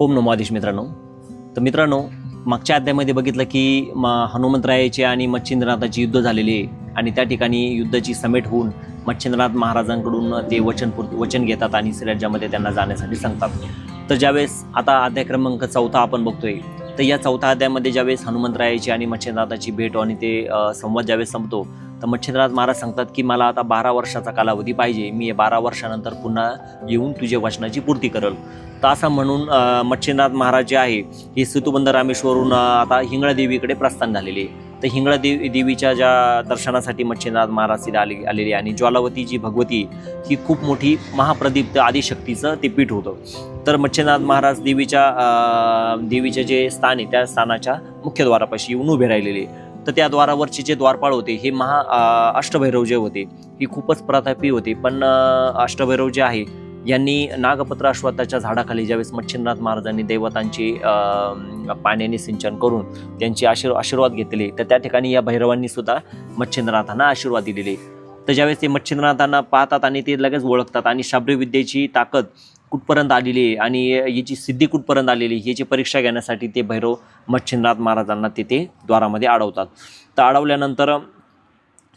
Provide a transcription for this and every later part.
ओम नमो आदेश मित्रांनो. तर मित्रांनो मागच्या अध्यायामध्ये बघितलं की म हनुमंतरायाचे आणि मच्छिंद्रनाथाची युद्ध झालेले आहे. आणि त्या ठिकाणी युद्धाची समेट होऊन मच्छिंद्रनाथ महाराजांकडून ते वचन वचन घेतात आणि राज्यामध्ये त्यांना जाण्यासाठी सांगतात. तर ज्यावेळेस आता अध्याय क्रमांक चौथा आपण बघतोय तर या चौथा अध्यायामध्ये ज्यावेळेस हनुमंतरायाची आणि मच्छिंद्रनाथाची भेट आणि ते संवाद ज्यावेळेस संपतो तर मच्छिंद्रनाथ महाराज सांगतात की मला आता बारा वर्षाचा कालावधी पाहिजे. मी बारा वर्षानंतर पुन्हा येऊन तुझ्या वचनाची पूर्ती करल. तर असं म्हणून मच्छिंद्रनाथ महाराज जे आहे हे सेतुबंध रामेश्वरून आता हिंगळदेवीकडे प्रस्थान झालेले तर हिंगळादेवी देवीच्या ज्या दर्शनासाठी मच्छिंद्रनाथ महाराज तिथे आले आलेले आणि ज्वालावती जी भगवती ही खूप मोठी महाप्रदीप्त आदिशक्तीचं ते पीठ होतं. तर मच्छिंद्रनाथ महाराज देवीच्या देवीचे जे स्थान आहे त्या स्थानाच्या मुख्यद्वारापाशी येऊन उभे राहिलेले तर त्या द्वारावरचे जे द्वारपाळ होते हे महा अष्टभैरव जे होते ही खूपच प्रतापी होते. पण अष्टभैरव जे आहे यांनी नागपत्र अश्वत्थाच्या झाडाखाली ज्यावेळेस मच्छिंद्रनाथ महाराजांनी देवतांची पाण्याने सिंचन करून त्यांचे आशीर् आशीर्वाद घेतले तर त्या ठिकाणी या भैरवांनी सुद्धा मच्छिंद्रनाथांना आशीर्वाद दिलेले. तर ज्यावेळेस ते मच्छिंद्रनाथांना पाहतात आणि ते लगेच ओळखतात आणि शाब्रविद्येची ताकद कुठपर्यंत आलेली आहे आणि याची सिद्धी कुठपर्यंत आलेली आहे याची परीक्षा घेण्यासाठी ते भैरव मच्छिंद्रनाथ महाराजांना तिथे द्वारामध्ये अडवतात. तर अडवल्यानंतर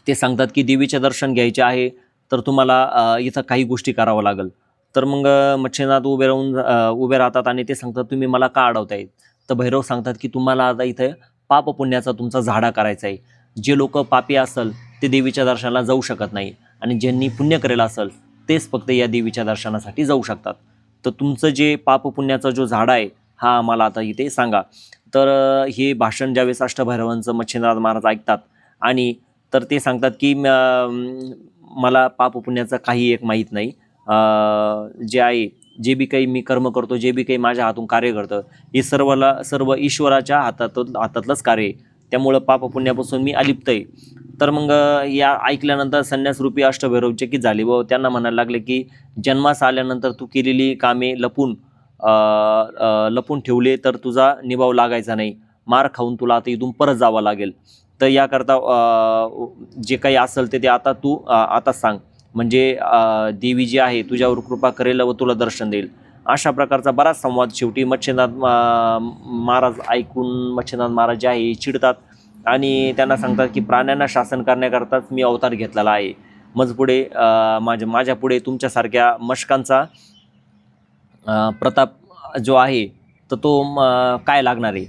ते सांगतात की देवीचे दर्शन घ्यायचे आहे तर तुम्हाला इथं काही गोष्टी करावं लागेल. तर मग मच्छिंद्रनाथ उभे राहून उभे राहतात आणि ते सांगतात तुम्ही मला का अडवताय? तर भैरव सांगतात की तुम्हाला आता इथं पाप पुण्याचा तुमचा झाडा करायचा आहे. जे लोक पापी असल ते देवीच्या दर्शनाला जाऊ शकत नाही आणि ज्यांनी पुण्य करेल असेल तेच फक्त या देवीच्या दर्शनासाठी जाऊ शकतात. तर तुमचं जे पापपुण्याचा जो झाडा आहे हा आम्हाला आता इथे सांगा. तर हे भाषण ज्यावेळेस अष्टभैरवांचं मच्छिंद्रनाथ महाराज ऐकतात आणि तर ते सांगतात की मला पाप पुण्याचं काही एक माहीत नाही. जे आहे जे बी काही मी कर्म करतो जे बी काही माझ्या हातून कार्य करतं हे सर्वला सर्व ईश्वराच्या हातात हातातलंच कार्य आहे. त्यामुळं पाप पुण्यापासून मी अलिप्त आहे. तर मग या ऐकल्यानंतर संन्यासरूपी अष्टभैरव चकित झाले. व त्यांना म्हणायला लागले की जन्मास आल्यानंतर तू केलेली कामे लपून लपून ठेवले तर तुझा निभाव लागायचा नाही. मार खाऊन तुला आता इथून परत जावं लागेल. तर याकरता जे काही असेल ते ते आता तू आता सांग. म्हणजे देवी जी आहे तुझ्यावर कृपा करेल व तुला दर्शन देईल. अशा प्रकारचा बराच संवाद शेवटी मच्छिंद्रनाथ महाराज ऐकून मच्छिंद्रनाथ महाराज जे आहे चिडतात. आणि त्यांना सांगतात की प्राण्यांना शासन करण्याकरताच मी अवतार घेतलेला आहे. मज पुढे माझ्या माझ्या पुढे तुमच्यासारख्या मशकांचा प्रताप जो आहे तर तो काय लागणार आहे?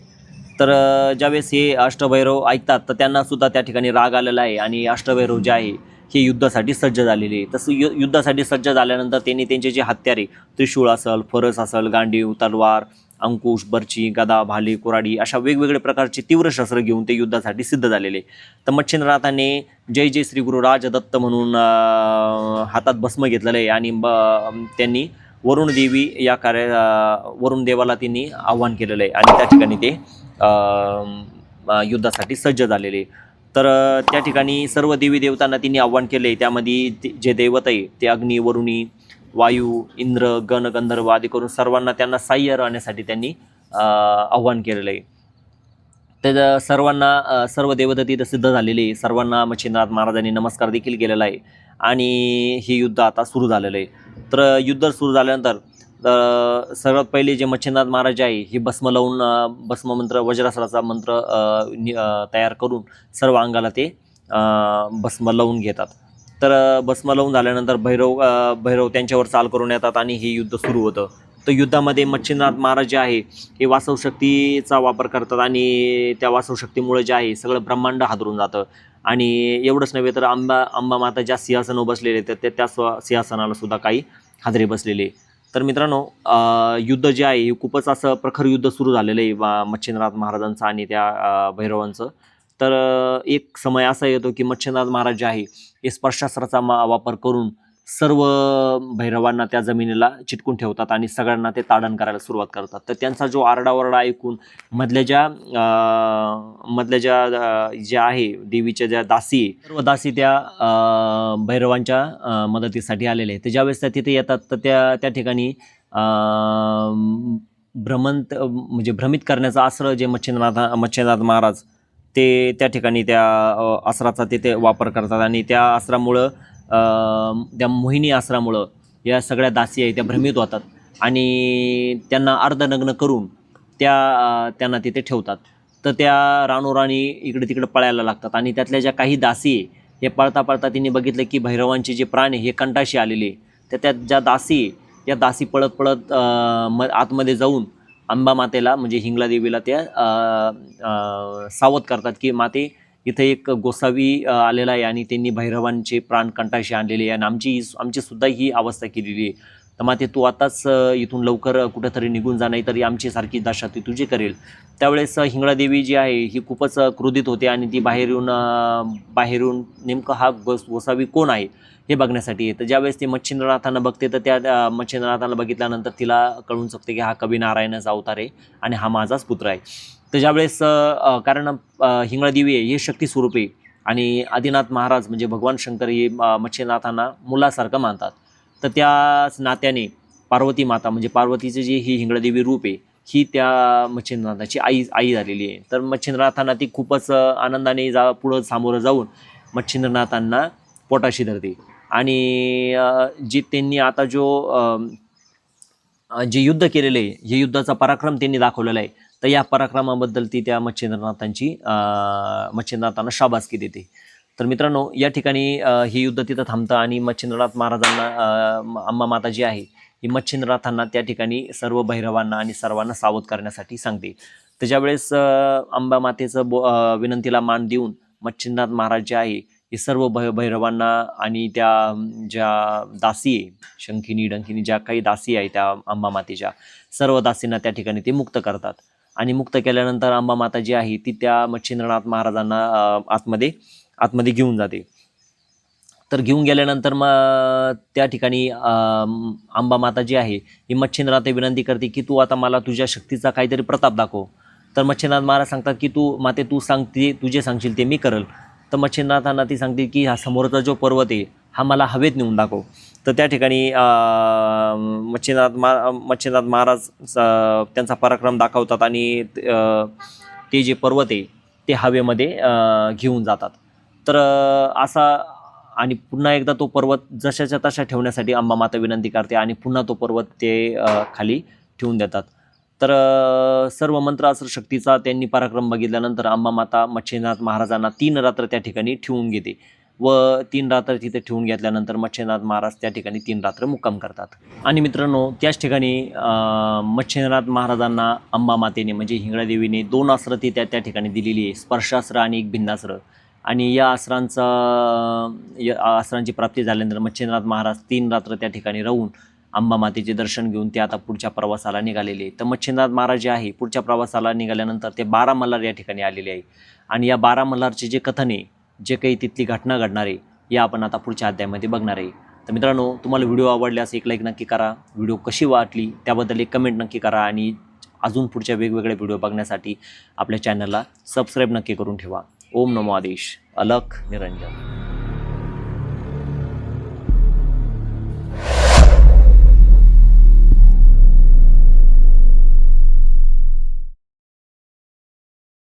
तर ज्यावेळेस हे अष्टभैरव ऐकतात तर त्यांनासुद्धा त्या ठिकाणी राग आलेला आहे आणि अष्टभैरव जे आहे हे युद्धासाठी सज्ज झालेले आहे. तसं यु युद्धासाठी सज्ज झाल्यानंतर त्यांनी त्यांचे जे हत्यारे त्रिशूळ असेल फरस असेल गांडीव तलवार अंकुश बर्ची गदा भाले कुराडी अशा वेगवेगळ्या प्रकारचे तीव्र शस्त्र घेऊन ते युद्धासाठी सिद्ध झालेले. तर मच्छिंद्रनाथाने जय जय श्री गुरु राजदत्त म्हणून हातात भस्म घेतलेलं आहे आणि ब- त्यांनी वरुणदेवी या कार्य वरुणदेवाला वरुण देवाला त्यांनी आव्हान केलेलं आहे आणि त्या ठिकाणी ते युद्धासाठी सज्ज झालेले तर त्या ठिकाणी सर्व देवी देवतांना त्यांनी आव्हान केले त्यामध्ये ते- जे दैवत आहे ते अग्नी वरुणी वायू इंद्र गण गंधर्व आदी करून सर्वांना त्यांना साह्य राहण्यासाठी त्यांनी आव्हान केलेलं आहे. तर सर्वांना सर्व देवता तिथं सिद्ध झालेली आहे. सर्वांना मच्छिंद्रनाथ महाराजांनी नमस्कार देखील केलेला आहे. आणि हे युद्ध आता सुरू झालेलं आहे. तर युद्ध सुरू झाल्यानंतर सर्वात पहिले जे मच्छिंद्रनाथ महाराज आहे हे भस्म लावून भस्म मंत्र वज्रासराचा मंत्र नि- तयार करून सर्व अंगाला ते भस्म लावून घेतात. तर भस्म लावून झाल्यानंतर भैरव भैरव त्यांच्यावर चाल करून येतात आणि हे युद्ध सुरू होतं. तर युद्धामध्ये मच्छिंद्रनाथ महाराज जे आहे हे वासवशक्तीचा वापर करतात आणि त्या वासवशक्तीमुळं जे आहे सगळं ब्रह्मांड हादरून जातं. आणि एवढंच नव्हे तर अंबा अंबा माता ज्या सिंहासनावर बसलेले तर त्या त्या स्व- सिंहासनाला सुद्धा काही हादरे बसलेले तर मित्रांनो युद्ध जे आहे हे खूपच असं प्रखर युद्ध सुरू झालेलं आहे वा- मच्छिंद्रनाथ महाराजांचं आणि त्या भैरवांचं. तर एक समय असा येतो की मच्छिंद्रनाथ महाराज जे आहे हे स्पर्शास्त्राचा मा वापर करून सर्व भैरवांना त्या जमिनीला चिटकून ठेवतात आणि सगळ्यांना ते ताडण करायला सुरुवात करतात. तर त्यांचा जो आरडाओरडा ऐकून मधल्या ज्या मधल्या ज्या ज्या आहे देवीच्या ज्या दासी सर्व दासी त्या भैरवांच्या मदतीसाठी आलेले आहेत. तर ज्यावेळेस त्या तिथे येतात तर त्या त्या ठिकाणी भ्रमंत म्हणजे भ्रमित करण्याचं आश्रय जे मच्छिंद्रनाथ मच्छिंद्रनाथ महाराज ते त्या ठिकाणी त्या आसराचा तिथे वापर करतात आणि त्या आसरामुळं त्या मोहिनी आसरामुळं या सगळ्या दासी आहे त्या भ्रमित होतात आणि त्यांना अर्धनग्न करून त्या त्यांना तिथे ठेवतात. तर त्या रानोराणी इकडे तिकडे पळायला लागतात आणि त्यातल्या ज्या काही दासी आहे हे पळता पळता तिने बघितलं की भैरवांचे जे प्राण आहे हे कंटाशी आलेले तर त्या ज्या दासी या त्या दासी पळत पळत म आतमध्ये जाऊन अंबा मातेला म्हणजे हिंगला देवीला त्या सावध करतात की माते इथे एक गोसावी आलेला आहे आणि त्यांनी भैरवांचे प्राण कंटाशी आणलेले आहे. आणि आमची आमची सुद्धा ही अवस्था केलेली आहे. तर माते तू आताच इथून लवकर कुठंतरी निघून जा नाही तरी आमची सारखी दशा ती तुझी करेल. त्यावेळेस हिंगळादेवी जी आहे ही खूपच क्रोधित होते आणि ती बाहेर येऊन बाहेर येऊन नेमकं हा गोस गोसावी कोण आहे हे बघण्यासाठी येतं. ज्यावेळेस ती मच्छिंद्रनाथांना बघते तर त्या मच्छिंद्रनाथांना बघितल्यानंतर तिला कळून शकते की हा कवी नारायणाचा अवतार आहे आणि हा माझाच पुत्र आहे. तर ज्यावेळेस कारण हिंगळादेवी आहे हे शक्ती स्वरूप आहे आणि आदिनाथ महाराज म्हणजे भगवान शंकर हे अ, मच्छिंद्रनाथांना मुलासारखं मानतात. तर त्याच नात्याने पार्वती माता म्हणजे पार्वतीचं जे ही हिंगळदेवी रूप आहे ही त्या मच्छिंद्रनाथाची आई आई झालेली आहे. तर मच्छिंद्रनाथांना ती खूपच आनंदाने जा पुढं सामोरं जाऊन मच्छिंद्रनाथांना पोटाशी धरते. आणि जे त्यांनी आता जो जे युद्ध केलेलं आहे हे युद्धाचा पराक्रम त्यांनी दाखवलेला आहे तर या पराक्रमाबद्दल ती त्या मच्छिंद्रनाथांची मच्छिंद्रनाथांना शाबासकी देते. तर मित्रांनो या ठिकाणी हे युद्ध तिथं थांबतं आणि मच्छिंद्रनाथ महाराजांना अम्मा माता जी आहे ही मच्छिंद्रनाथांना त्या ठिकाणी सर्व भैरवांना आणि सर्वांना सावध करण्यासाठी सांगते. त्याच्या वेळेस अंबा मातेचं बो विनंतीला मान देऊन मच्छिंद्रनाथ महाराज जे आहे हे सर्व भै भैरवांना आणि त्या ज्या दासी आहे शंखिनी डंखिनी ज्या काही दासी आहे त्या अंबा मातेच्या सर्व दासींना त्या ठिकाणी ते मुक्त करतात. आणि मुक्त केल्यानंतर अंबा माता जी आहे ती त्या मच्छिंद्रनाथ महाराजांना आतमध्ये आतमध्ये घेऊन जाते. तर घेऊन गेल्यानंतर मग त्या ठिकाणी आंबा माता जी आहे ही मच्छिंद्रनाथ विनंती करते की तू आता मला तुझ्या शक्तीचा काहीतरी प्रताप दाखव. तर मच्छिंद्रनाथ महाराज सांगतात की तू माते तू सांगते तुझे सांगशील ते मी करल. तर मच्छिंद्रनाथांना ती सांगते की हा समोरचा जो पर्वत आहे हा मला हवेत नेऊन दाखव. तर त्या ठिकाणी मच्छिंद्रनाथ मा मच्छिंद्रनाथ महाराज त्यांचा पराक्रम दाखवतात आणि ते जे पर्वत आहे ते हवेमध्ये घेऊन जातात. तर असा आणि पुन्हा एकदा तो पर्वत जशाच्या तशा ठेवण्यासाठी अंबा माता विनंती करते आणि पुन्हा तो पर्वत ते खाली ठेवून देतात. तर सर्व मंत्र अस्त्र शक्तीचा त्यांनी पराक्रम बघितल्यानंतर अंबा माता मच्छिंद्रनाथ महाराजांना तीन रात्र त्या ठिकाणी ठेवून घेते व तीन रात्र तिथे ठेवून घेतल्यानंतर मच्छिंद्रनाथ महाराज त्या ठिकाणी तीन रात्र मुक्काम करतात. आणि मित्रांनो त्याच ठिकाणी अ, मच्छिंद्रनाथ महाराजांना अंबा मातेने म्हणजे हिंगळादेवीने दोन अस्त्र ती त्या त्या ठिकाणी दिलेली आहे. स्पर्शास्त्र आणि एक भिन्नास्त्र आणि या आसरांचा या आसरांची प्राप्ती झाल्यानंतर मच्छिंद्रनाथ महाराज तीन रात्र त्या ठिकाणी राहून अंबामातेचे दर्शन घेऊन ते आता पुढच्या प्रवासाला निघालेले तर मच्छिंद्रनाथ महाराज जे आहे पुढच्या प्रवासाला निघाल्यानंतर ते बारा मल्हार या ठिकाणी आलेले आहे आणि या बारा मल्हारचे जे कथन आहे जे काही तिथली घटना घडणार आहे या आपण आता पुढच्या अध्यायामध्ये बघणार आहे. तर मित्रांनो तुम्हाला व्हिडिओ आवडल्यास एक लाईक नक्की करा. व्हिडिओ कशी वाटली त्याबद्दल एक कमेंट नक्की करा. आणि अजून पुढच्या वेगवेगळे व्हिडिओ बघण्यासाठी आपल्या चॅनलला सबस्क्राईब नक्की करून ठेवा. ओम नमो आदेश अलख निरंजन